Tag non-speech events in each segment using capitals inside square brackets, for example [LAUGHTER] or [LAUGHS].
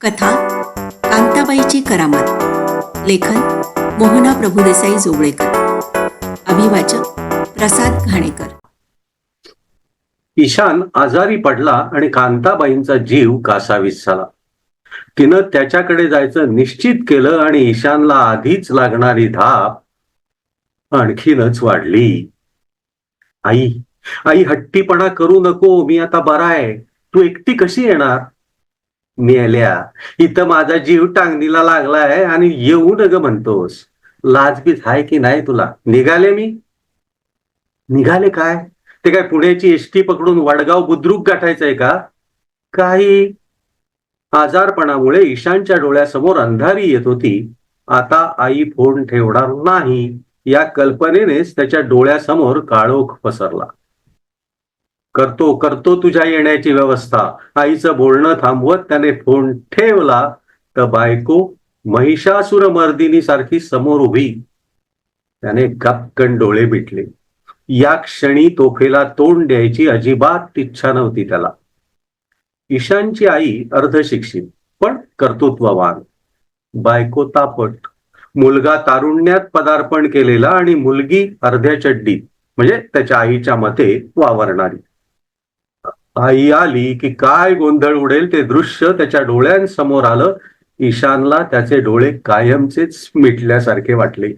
कथा कांताबाईची करामत. लेखन मोहना प्रभुदेसाई जोगळेकर. अभिवाचक प्रसाद घाणेकर. ईशान आजारी पडला आणि कांताबाईंचा जीव कासावीस झाला. तिनं त्याच्याकडे जायचं निश्चित केलं आणि ईशानला आधीच लागणारी धाप आणखीनच वाढली. आई आई हट्टीपणा करू नको मी आता बरा आहे. तू एकटी कशी येणार? मेल्या. इथं माझा जीव टांगणीला लागलाय आणि येऊ नग म्हणतोस लाजबीज आहे की नाही तुला? निघाले मी. निघाले काय? ते काय पुण्याची एसटी पकडून वडगाव बुद्रुक गाठायचंय का? काही आजारपणामुळे ईशानच्या डोळ्यासमोर अंधारी येत होती. आता आई फोन ठेवणार नाही. या कल्पनेनेच त्याच्या डोळ्यासमोर काळोख पसरला. करतो करतो तुझ्या येण्याची व्यवस्था. आईचं बोलणं थांबवत त्याने फोन ठेवला. तर बायको महिषासुर मर्दिनी सारखी समोर उभी. त्याने गपकन डोळे मिटले. या क्षणी तोफेला तोंड द्यायची अजिबात इच्छा नव्हती त्याला. ईशानची आई अर्धशिक्षित पण कर्तृत्ववान. बायको तापट. मुलगा तारुण्यात पदार्पण केलेला आणि मुलगी अर्ध्या चड्डी म्हणजे त्याच्या आईच्या मते वावरणारी. आई आली की काय गोंधळ उडेल ते दृश्य त्याच्या डोळ्यांसमोर आलं. ईशानला त्याचे डोळे कायमचेच मिटल्यासारखे वाटले.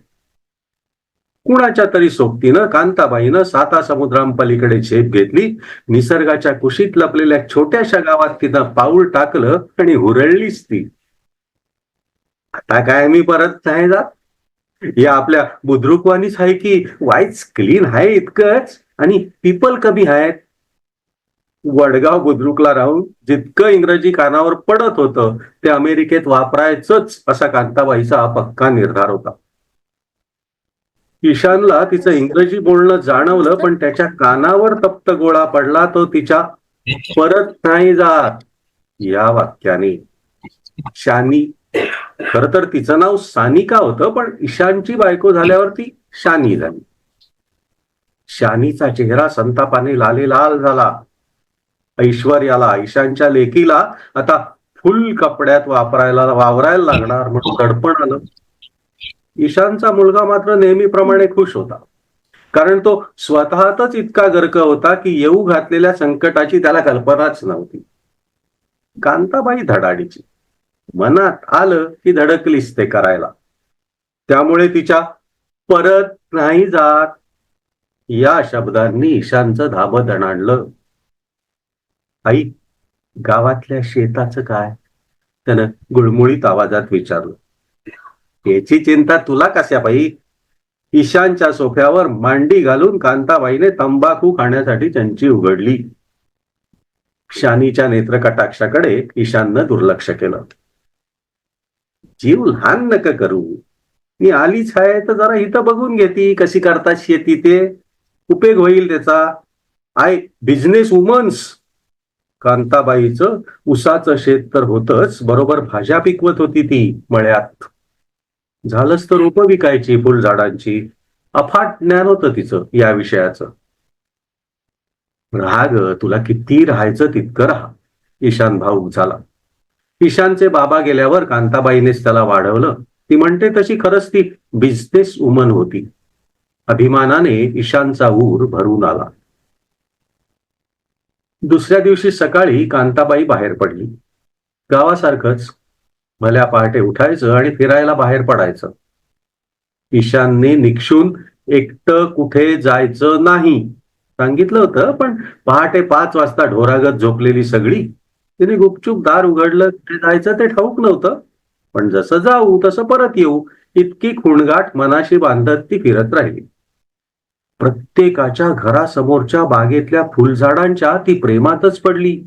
कुणाच्या तरी सोबतीनं कांताबाईनं साता समुद्रांपलीकडे झेप घेतली. निसर्गाच्या कुशीत लपलेल्या छोट्याशा गावात तिनं पाऊल टाकलं आणि हुरळलीच ती. आता काय मी परत नाही जात? या आपल्या बुद्रुकवानीच आहे की वाईच क्लीन आहे इतकंच? आणि पीपल कमी आहेत वडगाव बुद्रुकला राहून जितकं इंग्रजी कानावर पडत होतं ते अमेरिकेत वापरायचंच असा कांताबाईचा पक्का निर्धार होता. ईशानला तिचं इंग्रजी बोलणं जाणवलं पण त्याच्या कानावर तप्त गोळा पडला तो तिच्या परत नाही जात. या वाक्याने. शानी. खर तर तिचं नाव सानिका होतं पण ईशानची बायको झाल्यावर ती शानी झाली. शानीचा चेहरा संतापाने लाले लाल झाला. ऐश्वर्याला ईशांच्या लेकीला आता फुल कपड्यात वापरायला वावरायला लागणार म्हणून दडपण आलं. ईशानचा मुलगा मात्र नेहमीप्रमाणे खुश होता. कारण तो स्वतःतच इतका गर्क होता की येऊ घातलेल्या संकटाची त्याला कल्पनाच नव्हती. कांताबाई धडाडीची. मनात आलं की धडकलीच ते करायला. त्यामुळे तिच्या परत नाही जात. या शब्दांनी ईशानचं धाबं दणाणलं. आई गावातल्या शेताचं काय? त्यानं गुळमुळीत आवाजात विचारलं. याची चिंता तुला कशा बाई? ईशानच्या सोफ्यावर मांडी घालून कांताबाईने तंबाखू खाण्यासाठी त्यांची उघडली. शानीच्या नेत्रकटाक्षाकडे ईशाननं दुर्लक्ष केलं. जीव लहान नका करू. मी आलीच आहे तर जरा इथं बघून घेती कशी करतात शेती ते. उपयोग होईल त्याचा. आय बिझनेस वुमन्स कांताबाईचं उसाचं शेत तर होतच बरोबर भाज्या पिकवत होती ती मळ्यात. झालंच तर रोप विकायची फुलझाडांची. अफाट ज्ञान होतं तिचं या विषयाचं. राग तुला किती राहायचं तितकं राहा. ईशान भाऊक झाला. ईशानचे बाबा गेल्यावर कांताबाईनेच त्याला वाढवलं. ती म्हणते तशी खरंच ती बिझनेस वुमन होती. अभिमानाने ईशानचा ऊर भरून आला. दुसऱ्या दिवशी सकाळी कांताबाई बाहेर पडली. गावासारखंच भल्या पहाटे उठायचं आणि फिरायला बाहेर पडायचं. ईशानने निक्षून एकटं कुठे जायचं नाही. सांगितलं होतं पण पहाटे पाच वाजता ढोरागत झोपलेली सगळी. तिने गुपचूप दार उघडलं कुठे जायचं ते ठाऊक नव्हतं. पण जसं जाऊ तसं परत येऊ इतकी खुणगाठ मनाशी बांधत ती फिरत राहिली. प्रत्येकाच्या घरासमोरच्या बागेतल्या फुलझाडांच्या ती प्रेमातच पडली.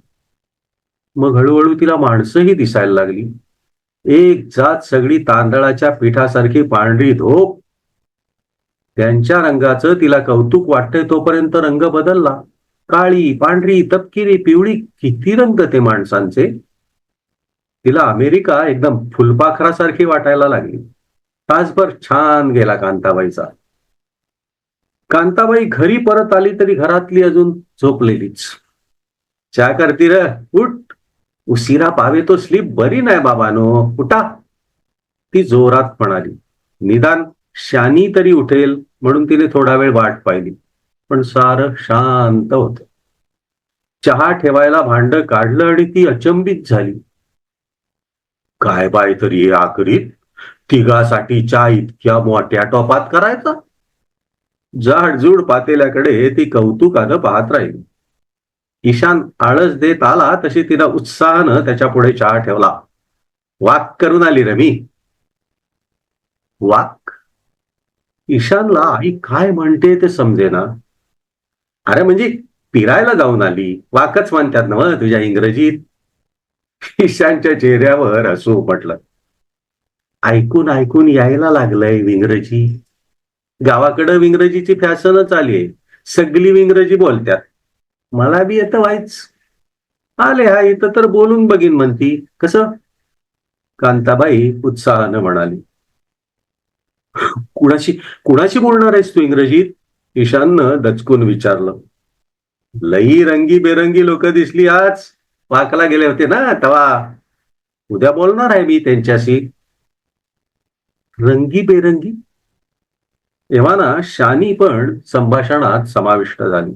मग हळूहळू तिला माणसंही दिसायला लागली. एक जात सगळी तांदळाच्या पिठासारखी पांढरी धोप. त्यांच्या रंगाचं तिला कौतुक वाटतंय तोपर्यंत रंग बदलला. काळी पांढरी तपकिरी पिवळी किती रंग ते माणसांचे. तिला अमेरिका एकदम फुलपाखरासारखी वाटायला लागली. तासभर छान गेला कांताबाईचा. कांताबाई घरी परत आली तरी घरातली अजून झोपलेलीच. चहा करती र उठ. उशिरा पावे तो स्लीप बरी नाही बाबानो. उठा. ती जोरात म्हणाली निदान शानी तरी उठेल म्हणून तिने थोडा वेळ वाट पाहिली. पण सारं शांत होत. चहा ठेवायला भांड काढलं आणि ती अचंबित झाली. काय बाय तरी आकरीत? तिघासाठी चहा इतक्या मोठ्या टॉपात करायचा? जाडजूड पातेल्याकडे ती कौतुकानं पाहत राहील. ईशान आळस देत आला तशी तिनं उत्साहानं त्याच्या पुढे चहा ठेवला. वाक करून आली रे मी. वाक? ईशानला आई काय म्हणते ते समजेना. अरे म्हणजे फिरायला जाऊन आली. वाकच म्हणतात ना तुझ्या इंग्रजीत. ईशानच्या चेहऱ्यावर हसू म्हटलं ऐकून ऐकून यायला लागलंय इंग्रजी. गावाकडं विंग्रजीची फॅशनच आली आहे. सगळी विंग्रजी बोलत्यात. मला बी येतं व्हायच. आले हा इथं तर बोलून बघीन म्हणती. कसं? कांताबाई उत्साहानं म्हणाली. कुणाशी कुणाशी बोलणार आहेस तू इंग्रजीत? ईशाननं दचकून विचारलं. लई रंगी बेरंगी लोक दिसली आज. वाकला गेले होते ना तवा. उद्या बोलणार आहे मी त्यांच्याशी. रंगी बेरंगी तेव्हा ना शानी पण संभाषणात समाविष्ट झाली.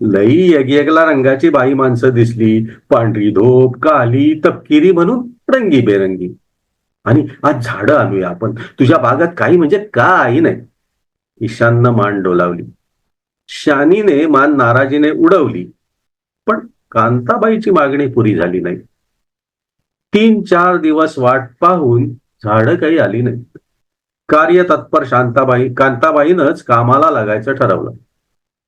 लई यगयगला रंगाची बाई माणसं दिसली पांढरी धोप काली तपकिरी म्हणून रंगी बेरंगी आणि आज झाडं आणूया आपण. तुझ्या बागात काही म्हणजे काही नाही. ईशाननं मान डोलावली. शानीने मान नाराजीने उडवली. पण कांताबाईची मागणी पुरी झाली नाही. तीन चार दिवस वाट पाहून झाडं काही आली नाही कार्य तत्पर शांताबाई कांताबाईनंच कामाला लागायचं ठरवलं.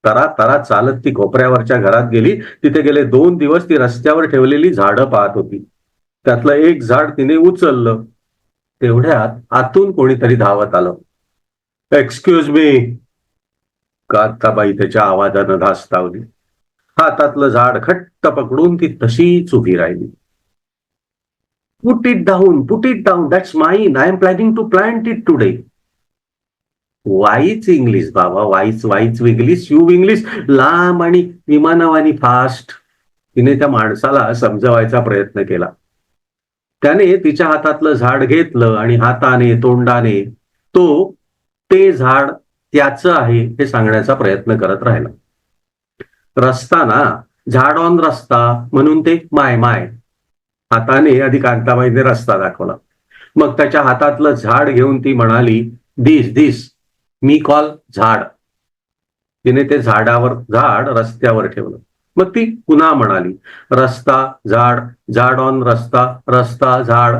तरा तरा चालत ती कोपऱ्यावरच्या घरात गेली. तिथे गेले दोन दिवस ती रस्त्यावर ठेवलेली झाडं पाहत होती. त्यातलं एक झाड तिने उचललं. तेवढ्यात आतून कोणीतरी धावत आलं. एक्सक्यूज मी कांताबाई त्याच्या आवाजानं धास्तावली. हातातलं झाड घट्ट पकडून ती तशीच उभी राहिली. Put it down put it down that's mine I am planning to plant it today which English बाबा वाईच वाईच इंग्लिश यू इंग्लिश लांब आणि विमानावानी फास्ट तिने त्या माणसाला समजवायचा प्रयत्न केला. त्याने तिच्या हातातलं झाड घेतलं आणि हाताने तोंडाने तो ते झाड त्याचं आहे हे सांगण्याचा प्रयत्न करत राहिला. रस्ता ना झाड ऑन रस्ता म्हणून ते माय माय. हाताने आधी कांताबाईने रस्ता दाखवला. मग त्याच्या हातातलं झाड घेऊन ती म्हणाली दिस दिस मी कॉल झाड. तिने ते झाडावर झाड रस्त्यावर ठेवलं. मग ती पुन्हा म्हणाली रस्ता झाड झाड ऑन रस्ता रस्ता झाड.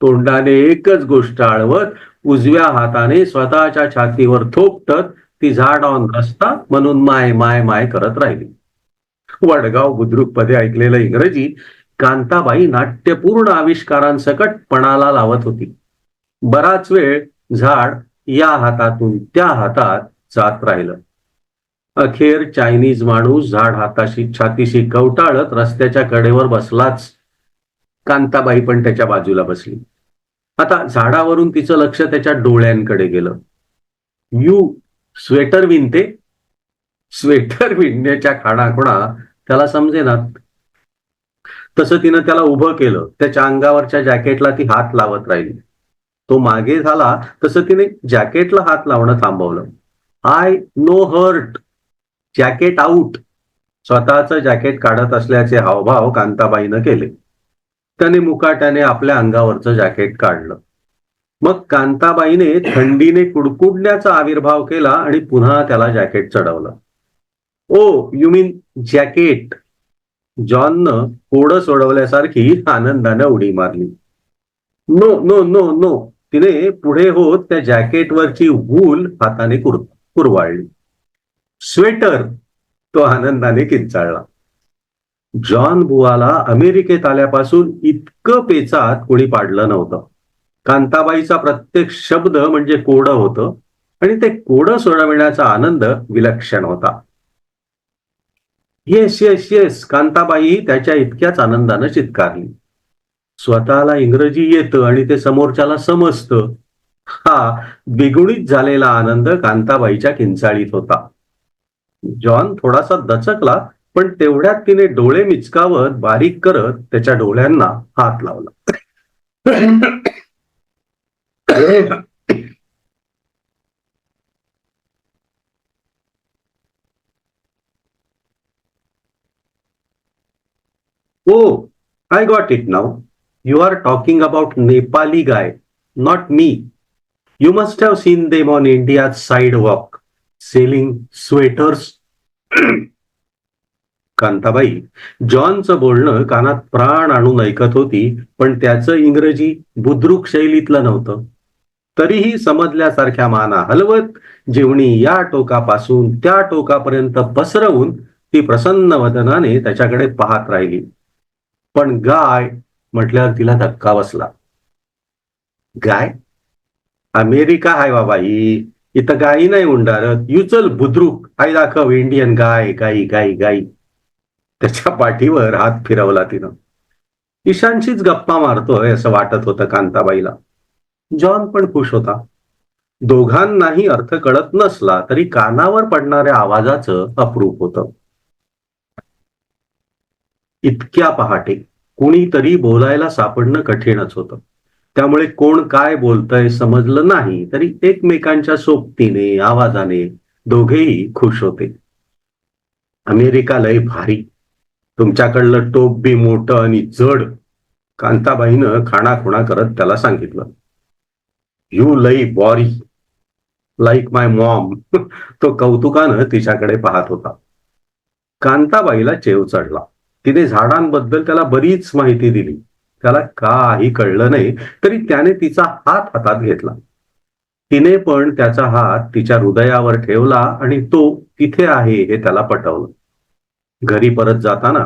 तोंडाने एकच गोष्ट आळवत उजव्या हाताने स्वतःच्या छातीवर थोपटत ती झाड ऑन रस्ता म्हणून माय माय माय करत राहिली. वडगाव बुद्रुक पदे ऐकलेलं इंग्रजी कांताबाई नाट्यपूर्ण आविष्कारांसकट पणाला लावत होती. बराच वेळ झाड या हातातून त्या हातात जात राहिलं. अखेर चायनीज माणूस झाड हाताशी छातीशी कवटाळत रस्त्याच्या कडेवर बसलाच. कांताबाई पण त्याच्या बाजूला बसली. आता झाडावरून तिचं लक्ष त्याच्या डोळ्यांकडे गेलं. यू स्वेटर विणते? स्वेटर विणण्याच्या खाणाखुणा त्याला समजेनात. तसं तिनं त्याला उभं केलं. त्याच्या अंगावरच्या जॅकेटला ती हात लावत राहिली. तो मागे झाला तसं तिने जॅकेटला हात लावणं थांबवलं. I know hurt jacket out स्वतःचं जॅकेट काढत असल्याचे हावभाव कांताबाईनं केले. त्याने मुकाट्याने आपल्या अंगावरचं जॅकेट काढलं. मग कांताबाईने थंडीने कुडकुडण्याचा आविर्भाव केला आणि पुन्हा त्याला जॅकेट चढवलं. Oh you mean jacket? जॉननं कोडं सोडवल्यासारखी आनंदानं उडी मारली. No no no no. तिने पुढे होत त्या जॅकेटवरची वूल हाताने कुर कुरवाळली. स्वेटर तो आनंदाने किंचाळला. जॉन बुवाला अमेरिकेत आल्यापासून इतकं पेचात कोणी पाडलं नव्हतं. कांताबाईचा प्रत्येक शब्द म्हणजे कोडं होतं आणि ते कोडं सोडविण्याचा आनंद विलक्षण होता. येस येस येस कांताबाई त्याच्या इतक्याच आनंदानं चित्कारली. स्वतःला इंग्रजी येतं आणि ते समोरच्याला समजतं. हा द्विगुणित झालेला आनंद कांताबाईच्या किंचाळीत होता. जॉन थोडासा दचकला पण तेवढ्यात तिने डोळे मिचकावत बारीक करत त्याच्या डोळ्यांना हात लावला. [COUGHS] [COUGHS] Oh, I got it now. You are talking about Nepali guy, not me. You must have seen them on India's sidewalk, selling sweaters. [CLEARS THROAT] Kantabai जॉनचं बोलणं कानात प्राण आणून ऐकत होती पण त्याचं इंग्रजी बुद्रुक शैलीतलं नव्हतं तरीही समजल्यासारख्या माना हलवत जेवणी या टोकापासून त्या टोकापर्यंत पसरवून ती प्रसन्न वदनाने त्याच्याकडे पाहत राहिली पण गाय म्हटल्यावर तिला धक्का बसला. गाय अमेरिका हाय बाबा ही. इथं गायी नाही उंडारत. यू चल बुद्रुक. हाय दाखव इंडियन गाय गाई गाई गाई त्याच्या पाठीवर हात फिरवला तिनं. ईशानशीच गप्पा मारतोय असं वाटत होतं कांताबाईला. जॉन पण खुश होता. दोघांनाही अर्थ कळत नसला तरी कानावर पडणाऱ्या आवाजाचं अप्रूप होतं. इतक्या पहाटे कुणीतरी बोलायला सापडणं कठीणच होतं. त्यामुळे कोण काय बोलतंय समजलं नाही तरी एकमेकांच्या सोबतीने आवाजाने दोघेही खुश होते. अमेरिका लय भारी. तुमच्याकडलं टोप बी मोठं आणि जड. कांताबाईनं खाणाखुणा करत त्याला सांगितलं. यू लई बॉरी. लाईक माय मॉम. [LAUGHS] तो कौतुकानं तिच्याकडे पाहत होता. कांताबाईला चेव चढला. तिने झाडांबद्दल त्याला बरीच माहिती दिली. त्याला काही कळलं नाही तरी त्याने तिचा हात हातात घेतला. तिने पण त्याचा हात तिच्या हृदयावर ठेवला आणि तो तिथे आहे हे त्याला पटवलं. घरी परत जाताना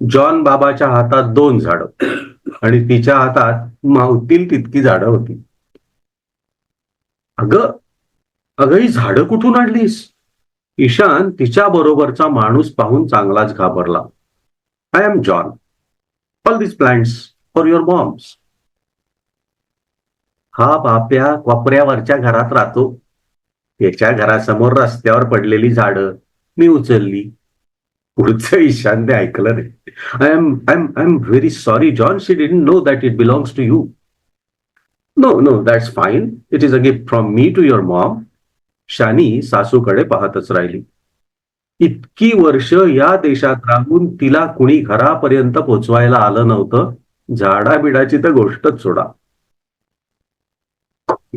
जॉन बाबाच्या हातात दोन झाडं आणि तिच्या हातात मावतील तितकी झाडं होती. अग अगं ही झाडं कुठून आणलीस? ईशान तिच्या बरोबरचा माणूस पाहून चांगलाच घाबरला. I am John all these plants for your moms हा बाप्या कोपऱ्यावरच्या घरात राहतो. याच्या घरासमोर रस्त्यावर पडलेली झाडं मी उचलली. पुढचं ईशान्य ऐकलं नाही. I am I am I am very sorry John she didn't know that it belongs to you no no that's fine it is a gift from me to your mom शानी सासूकडे पाहतच राहिली. इतकी वर्ष या देशात राहून तिला कुणी घरापर्यंत पोचवायला आलं नव्हतं. झाडाबिडाची तर गोष्टच सोडा.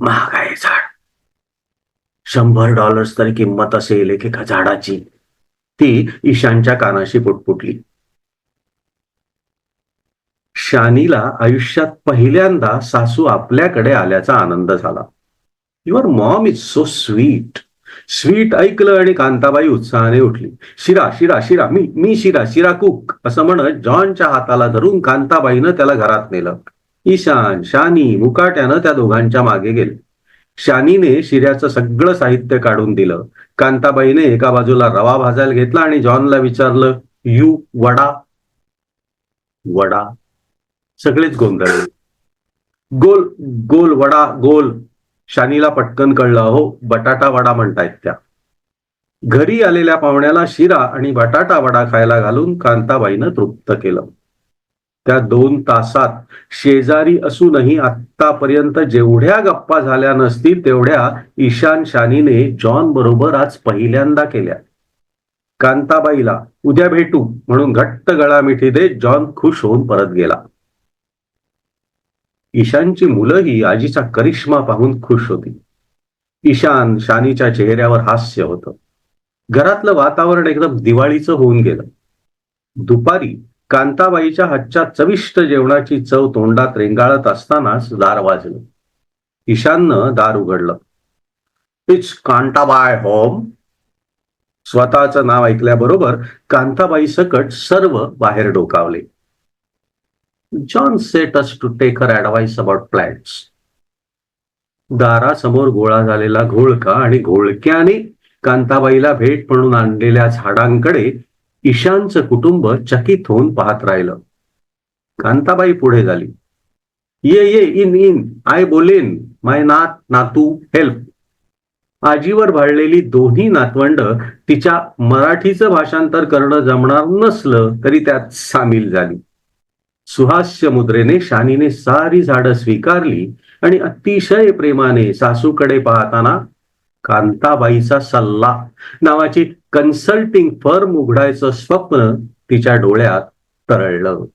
महाग आहे झाड. शंभर डॉलर्स तरी किंमत असेल एकेका झाडाची. ती ईशानच्या कानाशी पुटपुटली. शानीला आयुष्यात पहिल्यांदा सासू आपल्याकडे आल्याचा आनंद झाला. Your mom is so sweet sweet ऐकलं आणि कांताबाई उत्साहाने उठली. शिरा शिरा शिरा मी मी शिरा शिरा कुक असं म्हणत जॉनच्या हाताला धरून कांताबाईनं त्याला घरात नेलं. ईशान शानी मुकाट्यानं त्या दोघांच्या मागे गेले. शानीने शिऱ्याचं सगळं साहित्य काढून दिलं. कांताबाईने एका बाजूला रवा भाजायला घेतला आणि जॉनला विचारलं यू वडा? वडा. सगळेच गोंधळले. गोल गोल वडा गोल. शानीला पटकन कळलं हो बटाटा वडा म्हणतायत त्या. घरी आलेल्या पाहुण्याला शिरा आणि बटाटा वडा खायला घालून कांताबाईनं तृप्त केलं. त्या दोन तासात शेजारी असूनही आतापर्यंत जेवढ्या गप्पा झाल्या नसतील तेवढ्या ईशान शानीने जॉन बरोबर आज पहिल्यांदा केल्या. कांताबाईला उद्या भेटू म्हणून घट्ट गळा मिठी देत जॉन खुश होऊन परत गेला. ईशानची मुलंही आजीचा करिश्मा पाहून खुश होती. ईशान शानीच्या चेहऱ्यावर हास्य होतं. घरातलं वातावरण एकदम दिवाळीचं होऊन गेलं. दुपारी कांताबाईच्या हातच्या चविष्ट जेवणाची चव तोंडात रेंगाळत असतानाच दार वाजलं. ईशाननं दार उघडलं. It's Kantabai home. स्वतःचं नाव ऐकल्याबरोबर कांताबाई सकट सर्व बाहेर डोकावले. John set us to take her advice about plans दारासमोर गोळा झालेला घोळका आणि घोळक्याने कांताबाईला भेट म्हणून आणलेल्या झाडांकडे ईशानचं कुटुंब चकित होऊन पाहत राहिलं. कांताबाई पुढे झाली. ये ये इन इन आय बोलेन माय नात नातू हेल्प. आजीवर भाळलेली दोन्ही नातवंड तिच्या मराठीचं भाषांतर करणं जमणार नसलं तरी त्यात सामील झाली. सुहास्य मुद्रेने शानीने सारी झाडं स्वीकारली आणि अतिशय प्रेमाने सासूकडे पाहताना कांताबाईचा सल्ला नावाची कन्सल्टिंग फर्म उघडायचं स्वप्न तिच्या डोळ्यात तरळलं.